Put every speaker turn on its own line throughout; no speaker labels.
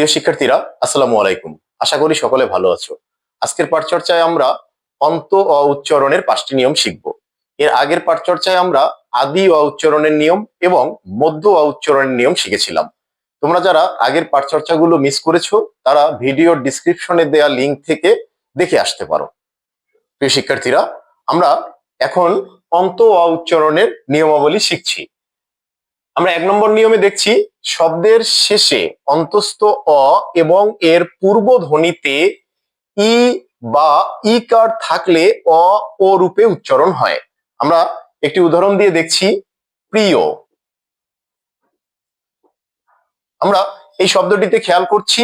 প্রিয় শিক্ষার্থীরা, আসসালামু আলাইকুম। আশা করি সকলে ভালো আছো। আজকের পাঠচর্চায় আমরা অন্ত অ উচ্চারণের পাঁচটি নিয়ম শিখব। এর আগের পাঠচর্চায় আমরা আদি অ উচ্চারণের নিয়ম এবং মধ্য অ উচ্চারণের নিয়ম শিখেছিলাম। তোমরা যারা আগের পাঠচর্চাগুলো মিস করেছ, তারা ভিডিওর ডিসক্রিপশনে দেয়া লিংক থেকে দেখে আসতে পারো। প্রিয় শিক্ষার্থীরা, আমরা এখন অন্ত অ উচ্চারণের নিয়মাবলী শিখছি। আমরা এক নম্বর নিয়মে দেখছি, শব্দের শেষে অন্তস্থ অ এবং এর পূর্ব ধ্বনিতে ই বা ই কার থাকলে অ ও রূপে উচ্চারণ হয়। আমরা একটি উদাহরণ দিয়ে দেখছি, প্রিয়। আমরা এই শব্দটিতে খেয়াল করছি,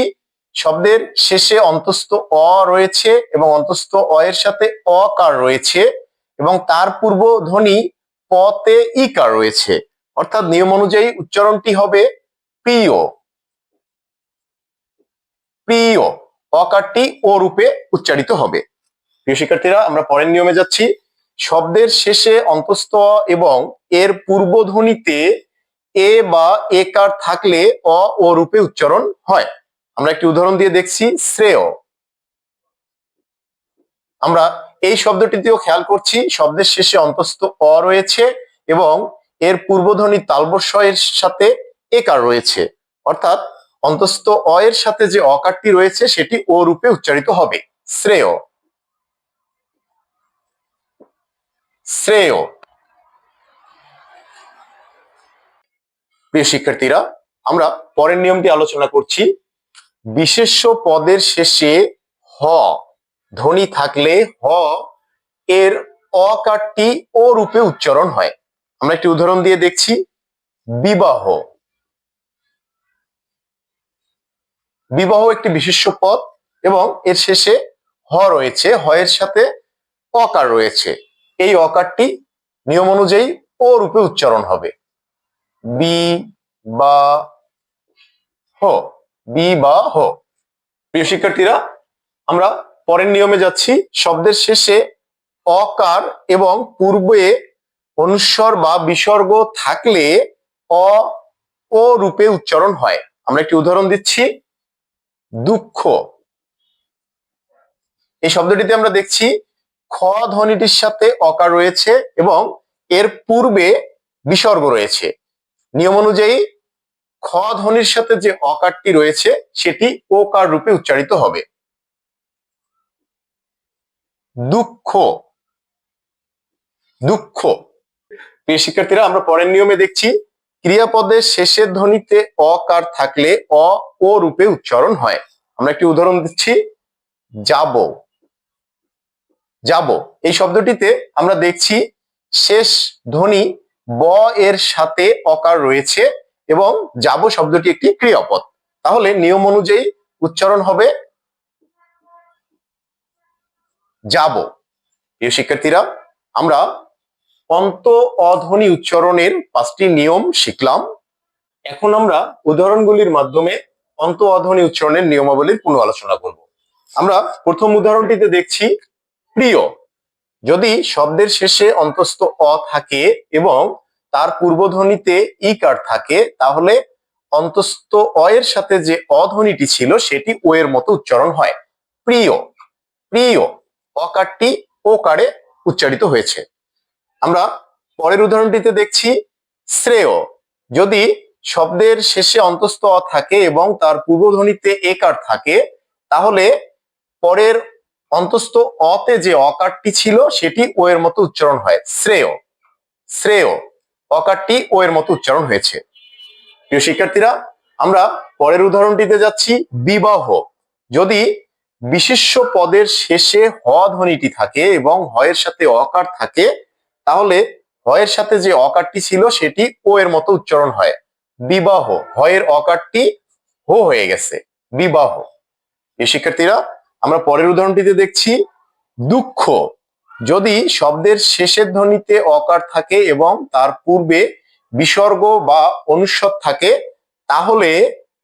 শব্দের শেষে অন্তস্থ অ রয়েছে এবং অন্তস্থ অ এর সাথে অ কার রয়েছে এবং তার পূর্ব ধ্বনি পতে ই কার রয়েছে। অর্থাৎ নিয়ম অনুযায়ী উচ্চারণটি হবে প্রিয়। প্রিয়, অকারটি ও রূপে উচ্চারিত হবে। প্রিয় শিক্ষার্থীরা, আমরা পরের নিয়মে যাচ্ছি। শব্দের শেষে অন্তস্থ এবং এর পূর্বধ্বনিতে এ বা এ কার থাকলে অ ও রূপে উচ্চারণ হয়। আমরা একটি উদাহরণ দিয়ে দেখছি, শ্রেয়। আমরা এই শব্দটিতেও খেয়াল করছি, শব্দের শেষে অন্তস্থ অ রয়েছে এবং এর পূর্বধ্বনি তালবস্য এর সাথে একার রয়েছে। অর্থাৎ অন্তস্থ অ এর সাথে যে অকারটি রয়েছে, সেটি ও রূপে উচ্চারিত হবে। শ্রেয়। শ্রেয়। প্রিয় শিক্ষার্থীরা, আমরা পরের নিয়মটি আলোচনা করছি। বিশেষ্য পদের শেষে হ। ধ্বনি থাকলে হ। এর অকারটি ও রূপে উচ্চারণ হয়। আমরা একটি উদাহরণ দিয়ে দেখছি। বিবাহ। বিবাহ একটি বিশিষ্ট পদ এবং এর শেষে হ রয়েছে হ এর সাথে অকার রয়েছে। এই অকারটি নিয়ম অনুযায়ী ও রূপে উচ্চারণ হবে। বি বা হ। বি বা হ। প্রিয় শিক্ষার্থীরা, আমরা পরের নিয়মে যাচ্ছি। শব্দের শেষে অকার এবং পূর্বে অনুস্বর বা বিসর্গ থাকলে অ, ও রূপে উচ্চারণ হয়। আমরা একটি উদাহরণ দিচ্ছি। দুঃখ। এই শব্দটিতে আমরা দেখছি, খ ধ্বনিটির সাথে অকার রয়েছে এবং এর পূর্বে বিসর্গ রয়েছে। নিয়ম অনুযায়ী, খ ধ্বনির সাথে যে অকারটি রয়েছে, সেটি ওকার রূপে উচ্চারিত হবে। দুঃখ। দুঃখ। প্রিয় শিক্ষার্থীরা, আমরা পরের নিয়মে দেখছি, ক্রিয়াপদের শেষের ধ্বনিতে অকার থাকলে অ ও রূপে উচ্চারণ হয়। আমরা একটি উদাহরণ দিচ্ছি, যাব। যাব। এই শব্দটিতে আমরা দেখছি, শেষ ধ্বনি ব এর সাথে অকার রয়েছে এবং যাব শব্দটি একটি ক্রিয়াপদ। তাহলে নিয়ম অনুযায়ী উচ্চারণ হবে, যাব। প্রিয় শিক্ষার্থীরা, আমরা অন্ত অধ্বনি উচ্চারণের পাঁচটি নিয়ম শিখলাম। এখন আমরা উদাহরণগুলির মাধ্যমে অন্ত অধ্বনি উচ্চারণের নিয়মাবলীর পুনঃ আলোচনা করব। আমরা প্রথম উদাহরণটিতে দেখছি, প্রিয়। যদি শব্দের শেষে অন্তস্থ অ থাকে এবং তার পূর্বধ্বনিতে ই কার থাকে, তাহলে অন্তস্থ অ এর সাথে যে অধ্বনিটি ছিল, সেটি ও এর মতো উচ্চারণ হয়। প্রিয়। প্রিয়, অকারটি ও কারে উচ্চারিত হয়েছে। আমরা পরের উদাহরণটিতে দেখছি শ্রেয়। যদি শব্দের শেষে অন্তস্থ অ থাকে এবং তার পূর্বধ্বনিতে একার থাকে, তাহলে পরের অন্তস্থ অতে যে অকারটি ছিল, সেটি ও এর মতো উচ্চারণ হয়। শ্রেয়। শ্রেয়। অকারটি ও এর মতো উচ্চারণ হয়েছে। প্রিয় শিক্ষার্থীরা, আমরা পরের উদাহরণটিতে যাচ্ছি, বিবাহ। যদি বিশেষ্য পদের শেষে হ ধ্বনিটি থাকে এবং হয়ের সাথে অকার থাকে তাহলে হয়ের সাথে যে অকারটি ছিল সেটি ও এর মতো উচ্চারণ হয়। বিবাহ, হয়ের অকারটি হো হয়ে গেছে। বিবাহ। এই শিক্ষার্থীরা, আমরা পরের উদাহরণটিতে দেখছি, দুঃখ। যদি শব্দের শেষের ধ্বনিতে অকার থাকে এবং তার পূর্বে বিসর্গ বা অনুস্বর থাকে, তাহলে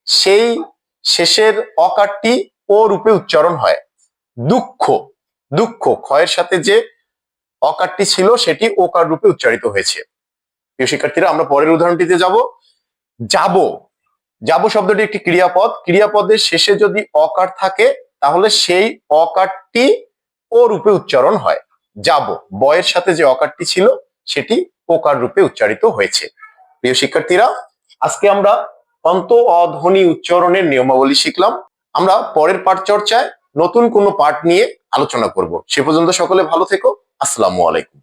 সেই শেষের অকারটি ও রূপে উচ্চারণ হয়। দুঃখ। দুঃখ, ক্ষয়ের সাথে যে অকারটি ছিল সেটি ওকার রূপে উচ্চারিত হয়েছে। প্রিয় শিক্ষার্থীরা, আমরা পরের উদাহরণটিতে যাব। যাব। যাব শব্দটি একটি ক্রিয়াপদ। ক্রিয়াপদের শেষে যদি অকার থাকে, তাহলে সেই অকারটি ও রূপে উচ্চারণ হয়। যাব। বয়ের সাথে যে অকারটি ছিল, সেটি ওকার রূপে উচ্চারিত হয়েছে। প্রিয় শিক্ষার্থীরা, আজকে আমরা অন্ত অধ্বনি উচ্চারণের নিয়মাবলী শিখলাম। আমরা পরের পাঠ চর্চায় নতুন কোনো পাঠ নিয়ে আলোচনা করব। সে পর্যন্ত সকলে ভালো থেকো। আসসালামু আলাইকুম।